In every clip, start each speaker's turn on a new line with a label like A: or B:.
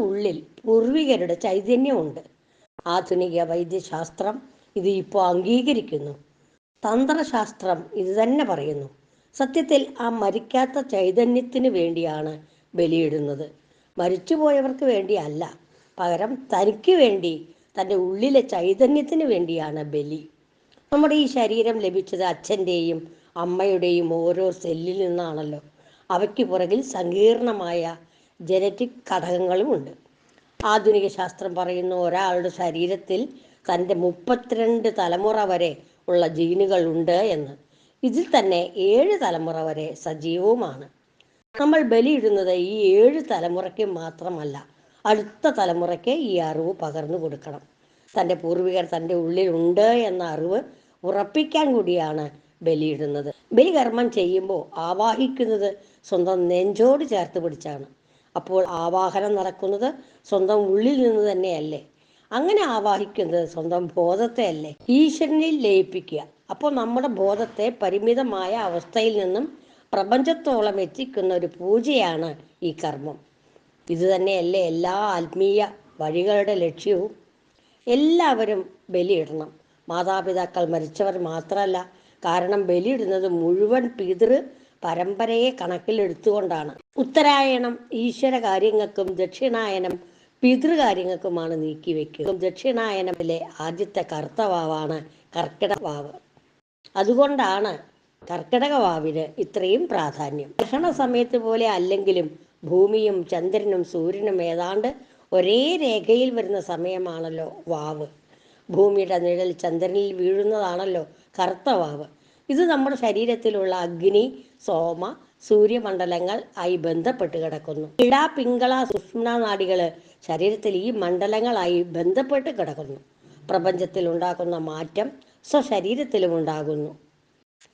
A: ഉള്ളിൽ പൂർവികരുടെ ചൈതന്യമുണ്ട്. ആധുനിക വൈദ്യശാസ്ത്രം ഇത് ഇപ്പോൾ അംഗീകരിക്കുന്നു. തന്ത്രശാസ്ത്രം ഇത് തന്നെ പറയുന്നു. സത്യത്തിൽ ആ മരിക്കാത്ത ചൈതന്യത്തിന് വേണ്ടിയാണ് ബലിയിടുന്നത്. മരിച്ചുപോയവർക്ക് വേണ്ടിയല്ല പകരം തനിക്ക് വേണ്ടി തന്റെ ഉള്ളിലെ ചൈതന്യത്തിന് വേണ്ടിയാണ് ബലി. നമ്മുടെ ഈ ശരീരം ലഭിച്ചത് അച്ഛന്റെയും അമ്മയുടെയും ഓരോ സെല്ലിൽ നിന്നാണല്ലോ. അവയ്ക്ക് പുറകിൽ സങ്കീർണമായ ജനറ്റിക് ഘടകങ്ങളുമുണ്ട് ആധുനിക ശാസ്ത്രം പറയുന്ന ഒരാളുടെ ശരീരത്തിൽ തന്റെ മുപ്പത്തിരണ്ട് തലമുറ വരെ ഉള്ള ജീനുകൾ ഉണ്ട് എന്ന്. ഇതിൽ തന്നെ ഏഴ് തലമുറ വരെ സജീവവുമാണ്. നമ്മൾ ബലിയിടുന്നത് ഈ ഏഴ് തലമുറയ്ക്ക് മാത്രമല്ല അടുത്ത തലമുറയ്ക്ക് ഈ അറിവ് പകർന്നു കൊടുക്കണം. തന്റെ പൂർവികർ തന്റെ ഉള്ളിലുണ്ട് എന്ന അറിവ് ഉറപ്പിക്കാൻ കൂടിയാണ് ബലിയിടുന്നത്. ബലികർമ്മം ചെയ്യുമ്പോൾ ആവാഹിക്കുന്നത് സ്വന്തം നെഞ്ചോട് ചേർത്ത് പിടിച്ചാണ്. അപ്പോൾ ആവാഹനം നടക്കുന്നത് സ്വന്തം ഉള്ളിൽ നിന്ന് തന്നെയല്ലേ? അങ്ങനെ ആവാഹിക്കുന്നത് സ്വന്തം ബോധത്തെ അല്ലേ? ഈശ്വരനിൽ ലയിപ്പിക്കുക. അപ്പോൾ നമ്മുടെ ബോധത്തെ പരിമിതമായ അവസ്ഥയിൽ നിന്നും പ്രപഞ്ചത്തോളം എത്തിക്കുന്ന ഒരു പൂജയാണ് ഈ കർമ്മം. ഇത് തന്നെയല്ലേ എല്ലാ ആത്മീയ വഴികളുടെ ലക്ഷ്യവും? എല്ലാവരും ബലിയിടണം. മാതാപിതാക്കൾ മരിച്ചവർ മാത്രമല്ല കാരണം ബലിയിടുന്നത് മുഴുവൻ പിതൃ പരമ്പരയെ കണക്കിലെടുത്തുകൊണ്ടാണ്. ഉത്തരായണം ഈശ്വര കാര്യങ്ങൾക്കും ദക്ഷിണായനം പിതൃകാര്യങ്ങൾക്കുമാണ് നീക്കിവെക്കുക ദക്ഷിണായനത്തിലെ ആദ്യത്തെ കർത്തവാവാണ് കർക്കിടവാവ് അതുകൊണ്ടാണ് കർക്കിടക വാവിന് ഇത്രയും പ്രാധാന്യം. ഭക്ഷണ സമയത്ത് പോലെ അല്ലെങ്കിലും ഭൂമിയും ചന്ദ്രനും സൂര്യനും ഏതാണ്ട് ഒരേ രേഖയിൽ വരുന്ന സമയമാണല്ലോ വാവ്. ഭൂമിയുടെ നിഴൽ ചന്ദ്രനിൽ വീഴുന്നതാണല്ലോ കറുത്ത വാവ് ഇത് നമ്മുടെ ശരീരത്തിലുള്ള അഗ്നി സോമ സൂര്യമണ്ഡലങ്ങൾ ആയി ബന്ധപ്പെട്ട് കിടക്കുന്നു. ഇട പിങ്കള സുഷ്മ നാടികൾ ശരീരത്തിൽ ഈ മണ്ഡലങ്ങളായി ബന്ധപ്പെട്ട് കിടക്കുന്നു. പ്രപഞ്ചത്തിൽ ഉണ്ടാക്കുന്ന മാറ്റം സ്വശരീരത്തിലും ഉണ്ടാകുന്നു.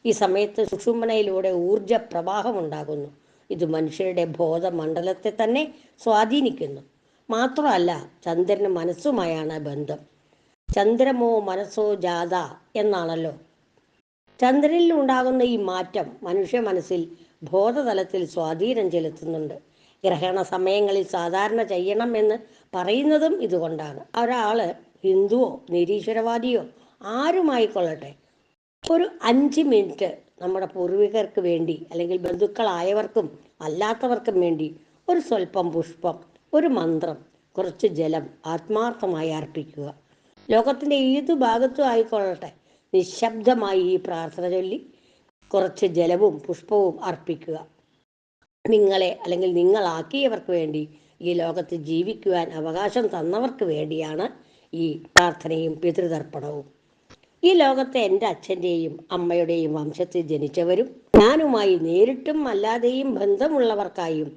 A: ഈ സമയത്ത് സുഷുമനയിലൂടെ ഊർജ പ്രവാഹം ഉണ്ടാകുന്നു. ഇത് മനുഷ്യരുടെ ബോധമണ്ഡലത്തെ തന്നെ സ്വാധീനിക്കുന്നു. മാത്രമല്ല ചന്ദ്രന് മനസ്സുമായാണ് ബന്ധം. ചന്ദ്രമോ മനസ്സോ ജാത എന്നാണല്ലോ ചന്ദ്രനിൽ ഉണ്ടാകുന്ന ഈ മാറ്റം മനുഷ്യ മനസ്സിൽ ബോധതലത്തിൽ സ്വാധീനം ചെലുത്തുന്നുണ്ട്. ഗ്രഹണ സമയങ്ങളിൽ സാധാരണ ചെയ്യണം എന്ന് പറയുന്നതും ഇതുകൊണ്ടാണ്. ഒരാൾ ഹിന്ദുവോ നിരീശ്വരവാദിയോ ആരുമായിക്കൊള്ളട്ടെ ഒരു അഞ്ച് മിനിറ്റ് നമ്മുടെ പൂർവികർക്ക് വേണ്ടി അല്ലെങ്കിൽ ബന്ധുക്കളായവർക്കും അല്ലാത്തവർക്കും വേണ്ടി ഒരു സ്വല്പം പുഷ്പം ഒരു മന്ത്രം കുറച്ച് ജലം ആത്മാർത്ഥമായി അർപ്പിക്കുക. ലോകത്തിന്റെ ഏതു ഭാഗത്തും ആയിക്കൊള്ളട്ടെ? നിശബ്ദമായി ഈ പ്രാർത്ഥന ചൊല്ലി കുറച്ച് ജലവും പുഷ്പവും അർപ്പിക്കുക. നിങ്ങളെ അല്ലെങ്കിൽ നിങ്ങളാക്കിയവർക്ക് വേണ്ടി ഈ ലോകത്ത് ജീവിക്കുവാൻ അവകാശം തന്നവർക്ക് വേണ്ടിയാണ് ഈ പ്രാർത്ഥനയും പിതൃതർപ്പണവും. ഈ ലോകത്തെ എന്റെ അച്ഛന്റെയും അമ്മയുടെയും വംശത്തിൽ ജനിച്ചവരും ഞാനുമായി നേരിട്ടും അല്ലാതെയും ബന്ധമുള്ളവർക്കായും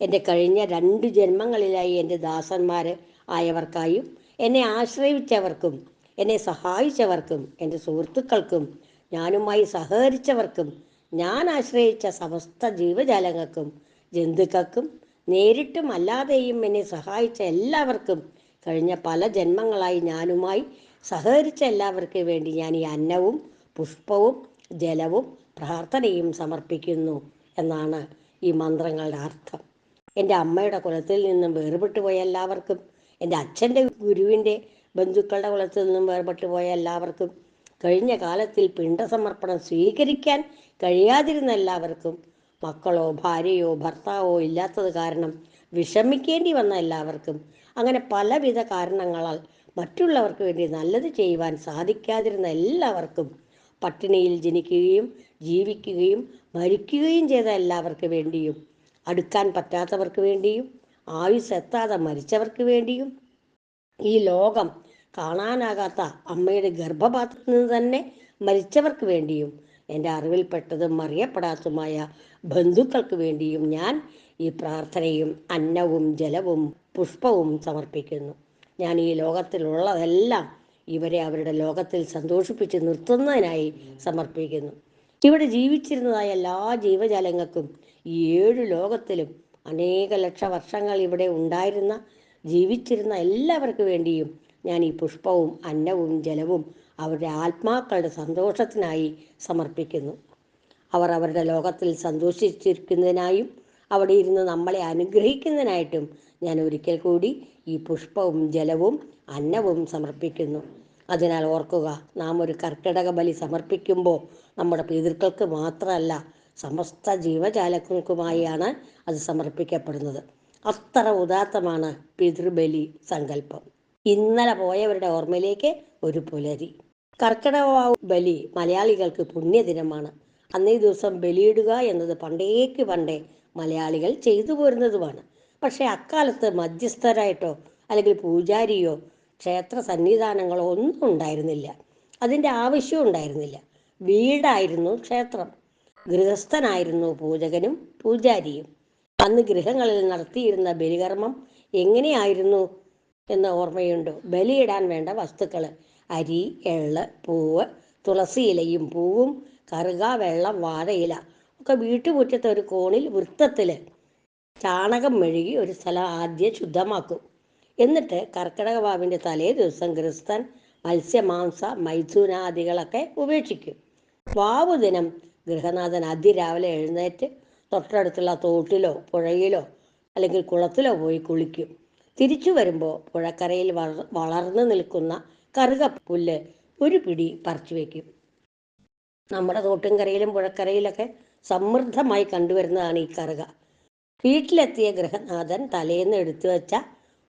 A: എന്റെ കഴിഞ്ഞ രണ്ട് ജന്മങ്ങളിലായി എന്റെ ദാസന്മാർ ആയവർക്കായും എന്നെ ആശ്രയിച്ചവർക്കും എന്നെ സഹായിച്ചവർക്കും എന്റെ സുഹൃത്തുക്കൾക്കും ഞാനുമായി സഹകരിച്ചവർക്കും ഞാൻ ആശ്രയിച്ച സമസ്ത ജീവജാലങ്ങൾക്കും ജന്തുക്കൾക്കും നേരിട്ടും അല്ലാതെയും എന്നെ സഹായിച്ച എല്ലാവർക്കും കഴിഞ്ഞ പല ജന്മങ്ങളായി ഞാനുമായി സഹകരിച്ച എല്ലാവർക്കും വേണ്ടി ഞാൻ ഈ അന്നവും പുഷ്പവും ജലവും പ്രാർത്ഥനയും സമർപ്പിക്കുന്നു എന്നാണ് ഈ മന്ത്രങ്ങളുടെ അർത്ഥം. എന്റെ അമ്മയുടെ കുലത്തിൽ നിന്നും വേർപെട്ടു പോയ എല്ലാവർക്കും എന്റെ അച്ഛന്റെ ഗുരുവിന്റെ ബന്ധുക്കളുടെ കുളത്തിൽ നിന്നും വേർപെട്ടു പോയ എല്ലാവർക്കും കഴിഞ്ഞ കാലത്തിൽ പിണ്ടസമർപ്പണം സ്വീകരിക്കാൻ കഴിയാതിരുന്ന എല്ലാവർക്കും മക്കളോ ഭാര്യയോ ഭർത്താവോ ഇല്ലാത്തത് കാരണം വിഷമിക്കേണ്ടി വന്ന എല്ലാവർക്കും അങ്ങനെ പലവിധ കാരണങ്ങളാൽ മറ്റുള്ളവർക്ക് വേണ്ടി നല്ലത് ചെയ്യുവാൻ സാധിക്കാതിരുന്ന എല്ലാവർക്കും പട്ടിണിയിൽ ജനിക്കുകയും ജീവിക്കുകയും മരിക്കുകയും ചെയ്ത എല്ലാവർക്ക് വേണ്ടിയും അടുക്കാൻ പറ്റാത്തവർക്ക് വേണ്ടിയും ആയുസ് എത്താതെ മരിച്ചവർക്ക് വേണ്ടിയും ഈ ലോകം കാണാനാകാത്ത അമ്മയുടെ ഗർഭപാത്രത്തിൽ നിന്ന് തന്നെ മരിച്ചവർക്ക് വേണ്ടിയും എന്റെ അറിവിൽപ്പെട്ടതും അറിയപ്പെടാത്തതുമായ ബന്ധുക്കൾക്ക് വേണ്ടിയും ഞാൻ ഈ പ്രാർത്ഥനയും അന്നവും ജലവും പുഷ്പവും സമർപ്പിക്കുന്നു. ഞാൻ ഈ ലോകത്തിലുള്ളതെല്ലാം ഇവരെ അവരുടെ ലോകത്തിൽ സന്തോഷിപ്പിച്ച് നിർത്തുന്നതിനായി സമർപ്പിക്കുന്നു. ഇവിടെ ജീവിച്ചിരുന്നതായ എല്ലാ ജീവജാലങ്ങൾക്കും ഈ ഏഴു ലോകത്തിലും അനേക ലക്ഷ വർഷങ്ങൾ ഇവിടെ ഉണ്ടായിരുന്ന ജീവിച്ചിരുന്ന എല്ലാവർക്കും വേണ്ടിയും ഞാൻ ഈ പുഷ്പവും അന്നവും ജലവും അവരുടെ ആത്മാക്കളുടെ സന്തോഷത്തിനായി സമർപ്പിക്കുന്നു. അവർ അവരുടെ ലോകത്തിൽ സന്തോഷിച്ചിരിക്കുന്നതിനായും അവിടെ ഇരുന്ന് നമ്മളെ അനുഗ്രഹിക്കുന്നതിനായിട്ടും ഞാൻ ഒരിക്കൽ കൂടി ഈ പുഷ്പവും ജലവും അന്നവും സമർപ്പിക്കുന്നു. അതിനാൽ ഓർക്കുക നാം ഒരു കർക്കിടക ബലി സമർപ്പിക്കുമ്പോൾ നമ്മുടെ പിതൃക്കൾക്ക് മാത്രമല്ല സമസ്ത ജീവജാലങ്ങൾക്കുമായാണ് അത് സമർപ്പിക്കപ്പെടുന്നത്. അത്ര ഉദാത്തമാണ് പിതൃബലി സങ്കല്പം. ഇന്നലെ പോയവരുടെ ഓർമ്മയിലേക്ക് ഒരു പുലരി. കർക്കിടക ബലി മലയാളികൾക്ക് പുണ്യദിനമാണ്. അന്നേ ദിവസം ബലിയിടുക എന്നത് പണ്ടേക്ക് പണ്ടേ മലയാളികൾ ചെയ്തു പോരുന്നതുമാണ്. പക്ഷേ അക്കാലത്ത് മധ്യസ്ഥരായിട്ടോ അല്ലെങ്കിൽ പൂജാരിയോ ക്ഷേത്ര സന്നിധാനങ്ങളോ ഒന്നും ഉണ്ടായിരുന്നില്ല. അതിന്റെ ആവശ്യവും ഉണ്ടായിരുന്നില്ല. വീടായിരുന്നു ക്ഷേത്രം. ഗൃഹസ്ഥനായിരുന്നു പൂജകനും പൂജാരിയും. അന്ന് ഗൃഹങ്ങളിൽ നടത്തിയിരുന്ന ബലികർമ്മം എങ്ങനെയായിരുന്നു എന്ന് ഓർമ്മയുണ്ടോ. ബലിയിടാൻ വേണ്ട വസ്തുക്കൾ അരി എള്ള് പൂവ് തുളസി ഇലയും പൂവും കറുക വെള്ളം വാഴയില ഒക്കെ വീട്ടുമുറ്റത്തെ ഒരു കോണിൽ വൃത്തത്തിൽ ചാണകം മെഴുകി ഒരു സ്ഥലം ആദ്യം ശുദ്ധമാക്കും. എന്നിട്ട് കർക്കിടക വാവിന്റെ തലേ ദിവസം ക്രിസ്തൻ മത്സ്യമാംസ മൈഥുനാദികളൊക്കെ ഉപേക്ഷിക്കും. വാവു ദിനം ഗൃഹനാഥൻ അതിരാവിലെ എഴുന്നേറ്റ് തൊട്ടടുത്തുള്ള തോട്ടിലോ പുഴയിലോ അല്ലെങ്കിൽ കുളത്തിലോ പോയി കുളിക്കും. തിരിച്ചു വരുമ്പോൾ പുഴക്കരയിൽ വളർ വളർന്നു നിൽക്കുന്ന കറുകപ്പുല്ല് ഒരു പിടി പറിച്ചു വയ്ക്കും നമ്മുടെ തോട്ടുംകരയിലും പുഴക്കരയിലൊക്കെ സമൃദ്ധമായി കണ്ടുവരുന്നതാണ് ഈ കറുക. വീട്ടിലെത്തിയ ഗൃഹനാഥൻ തലേന്ന് എടുത്തു വെച്ച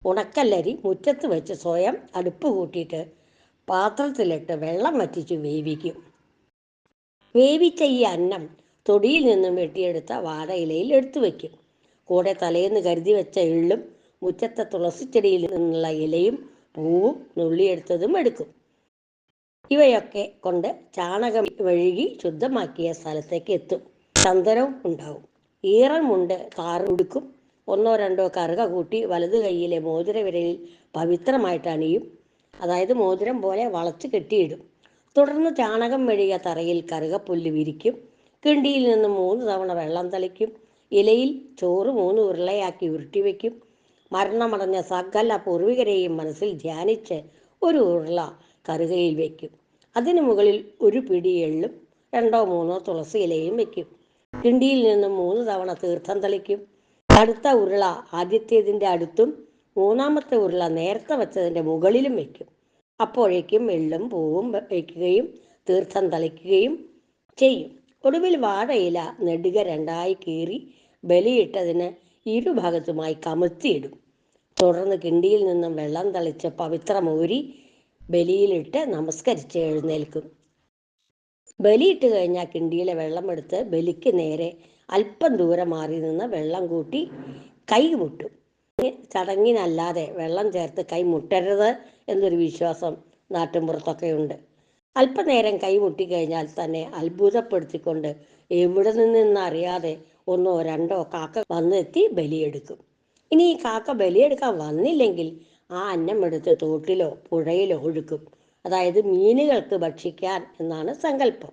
A: ഉണക്കല്ലരി മുറ്റത്ത് വെച്ച് സ്വയം അടുപ്പ് കൂട്ടിയിട്ട് പാത്രത്തിലിട്ട് വെള്ളം വറ്റിച്ച് വേവിക്കും. വേവിച്ച ഈ അന്നം തൊടിയിൽ നിന്നും വെട്ടിയെടുത്ത വാഴയിലയിൽ എടുത്തു വയ്ക്കും. കൂടെ തലേന്ന് കരുതി വെച്ച എള്ളും മുറ്റത്തെ തുളസി തുളസിച്ചെടിയിൽ നിന്നുള്ള ഇലയും പൂവും നുള്ളിയെടുത്തതും എടുക്കും. ഇവയൊക്കെ കൊണ്ട് ചാണകം വഴുകി ശുദ്ധമാക്കിയ സ്ഥലത്തേക്ക് എത്തും. ചന്ദനവും ഉണ്ടാവും. ഈറമുണ്ട് കാറുടുക്കും ഒന്നോ രണ്ടോ കറുക കൂട്ടി വലതു കൈയിലെ മോതിര വിരലിൽ പവിത്രമായിട്ട് അണിയും. അതായത് മോതിരം പോലെ വളച്ച് കെട്ടിയിടും. തുടർന്ന് ചാണകം മെഴുകിയ തറയിൽ കറുകപ്പുല്ല് വിരിക്കും. കിണ്ടിയിൽ നിന്ന് മൂന്ന് തവണ വെള്ളം തളിക്കും. ഇലയിൽ ചോറ് മൂന്ന് ഉരുളയാക്കി ഉരുട്ടി വയ്ക്കും മരണമടഞ്ഞ സകല പൂർവികരെയും മനസ്സിൽ ധ്യാനിച്ച് ഒരു ഉരുള കറുകയിൽ വയ്ക്കും അതിനു മുകളിൽ ഒരു പിടി എള്ളും രണ്ടോ മൂന്നോ തുളസി ഇലയും വയ്ക്കും കിണ്ടിയിൽ നിന്ന് മൂന്ന് തവണ തീർത്ഥം തളിക്കും. അടുത്ത ഉരുള ആദ്യത്തേതിന്റെ അടുത്തും മൂന്നാമത്തെ ഉരുള നേരത്തെ വെച്ചതിന്റെ മുകളിലും വയ്ക്കും അപ്പോഴേക്കും എള്ളും പൂവും വയ്ക്കുകയും തീർത്ഥം തളിക്കുകയും ചെയ്യും. ഒടുവിൽ വാഴയില നെടുക രണ്ടായി കീറി ബലിയിട്ടതിന് ഇരുഭാഗത്തുമായി കമഴ്ത്തിയിടും. തുടർന്ന് കിണ്ടിയിൽ നിന്നും വെള്ളം തളിച്ച് പവിത്രമൂരി ബലിയിലിട്ട് നമസ്കരിച്ച് എഴുന്നേൽക്കും. ബലിയിട്ട് കഴിഞ്ഞാൽ കിണ്ടിയിലെ വെള്ളം എടുത്ത് ബലിക്ക് നേരെ അല്പം ദൂരം മാറി നിന്ന് വെള്ളം കൂട്ടി കൈ മുട്ടും. ചടങ്ങിനല്ലാതെ വെള്ളം ചേർത്ത് കൈ മുട്ടരുത് എന്നൊരു വിശ്വാസം നാട്ടിൻപുറത്തൊക്കെ ഉണ്ട് അല്പനേരം കൈ മുട്ടിക്കഴിഞ്ഞാൽ തന്നെ അത്ഭുതപ്പെടുത്തിക്കൊണ്ട് എവിടെ നിന്നറിയാതെ ഒന്നോ രണ്ടോ കാക്ക വന്നെത്തി ബലിയെടുക്കും. ഇനി ഈ കാക്ക ബലിയെടുക്കാൻ വന്നില്ലെങ്കിൽ ആ അന്നം എടുത്ത് തോട്ടിലോ പുഴയിലോ ഒഴുക്കും. അതായത് മീനുകൾക്ക് ഭക്ഷിക്കാൻ എന്നാണ് സങ്കല്പം.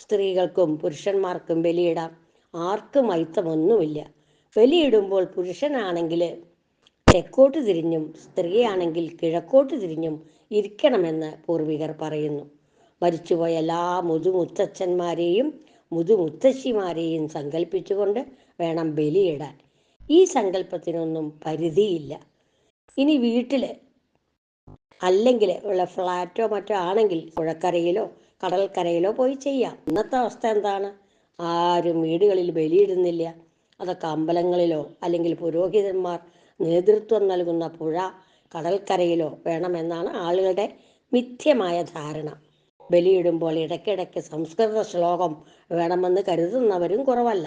A: സ്ത്രീകൾക്കും പുരുഷന്മാർക്കും ബലിയിടാം. ആർക്കും അയിത്തമൊന്നുമില്ല. ബലിയിടുമ്പോൾ പുരുഷനാണെങ്കിൽ തെക്കോട്ട് തിരിഞ്ഞും സ്ത്രീയാണെങ്കിൽ കിഴക്കോട്ട് തിരിഞ്ഞും ഇരിക്കണമെന്ന് പൂർവികർ പറയുന്നു. മരിച്ചുപോയ എല്ലാ മുതുമുത്തച്ഛന്മാരെയും മുതുമുത്തശ്ശിമാരെയും സങ്കല്പിച്ചുകൊണ്ട് വേണം ബലിയിടാൻ. ഈ സങ്കല്പത്തിനൊന്നും പരിധിയില്ല. ഇനി വീട്ടിൽ അല്ലെങ്കിൽ ഉള്ള ഫ്ലാറ്റോ മറ്റോ ആണെങ്കിൽ പുഴക്കരയിലോ കടൽക്കരയിലോ പോയി ചെയ്യാം. ഇന്നത്തെ അവസ്ഥ എന്താണ്? ആരും വീടുകളിൽ ബലിയിടുന്നില്ല. അതൊക്കെ അമ്പലങ്ങളിലോ അല്ലെങ്കിൽ പുരോഹിതന്മാർ നേതൃത്വം നൽകുന്ന പുഴ കടൽക്കരയിലോ വേണമെന്നാണ് ആളുകളുടെ മിഥ്യമായ ധാരണ. ബലിയിടുമ്പോൾ ഇടയ്ക്കിടയ്ക്ക് സംസ്കൃത ശ്ലോകം വേണമെന്ന് കരുതുന്നവരും കുറവല്ല.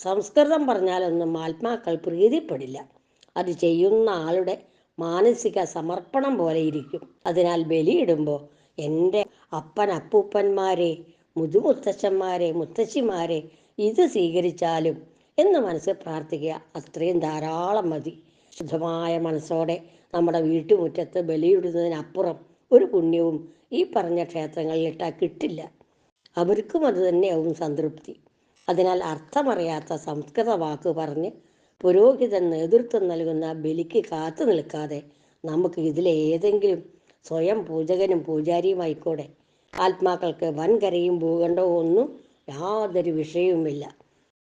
A: സംസ്കൃതം പറഞ്ഞാലൊന്നും ആത്മാക്കൾ പ്രീതിപ്പെടില്ല. അത് ചെയ്യുന്ന ആളുടെ മാനസിക സമർപ്പണം പോലെ ഇരിക്കും. അതിനാൽ ബലിയിടുമ്പോൾ എന്റെ അപ്പൻ അപ്പൂപ്പന്മാരെ മുതുമുത്തച്ഛന്മാരെ മുത്തശ്ശിമാരെ ഇത് സ്വീകരിച്ചാലും എന്ന് മനസ്സിൽ പ്രാർത്ഥിക്കുക അത്രയും ധാരാളം മതി. ശുദ്ധമായ മനസ്സോടെ നമ്മുടെ വീട്ടുമുറ്റത്ത് ബലിയിടുന്നതിനപ്പുറം ഒരു പുണ്യവും ഈ പറഞ്ഞ ക്ഷേത്രങ്ങളിൽ ഇട്ടാൽ കിട്ടില്ല. അവർക്കും അത് തന്നെയാവും സംതൃപ്തി. അതിനാൽ അർത്ഥമറിയാത്ത സംസ്കൃത വാക്ക് പറഞ്ഞ് പുരോഹിതൻ നേതൃത്വം നൽകുന്ന ബലിക്ക് കാത്തു നിൽക്കാതെ നമുക്ക് ഇതിലെ ഏതെങ്കിലും സ്വയം പൂജകനും പൂജാരിയുമായിക്കൂടെ. ആത്മാക്കൾക്ക് വൻകരയും ഭൂഖണ്ഡവും ഒന്നും യാതൊരു വിഷയവുമില്ല.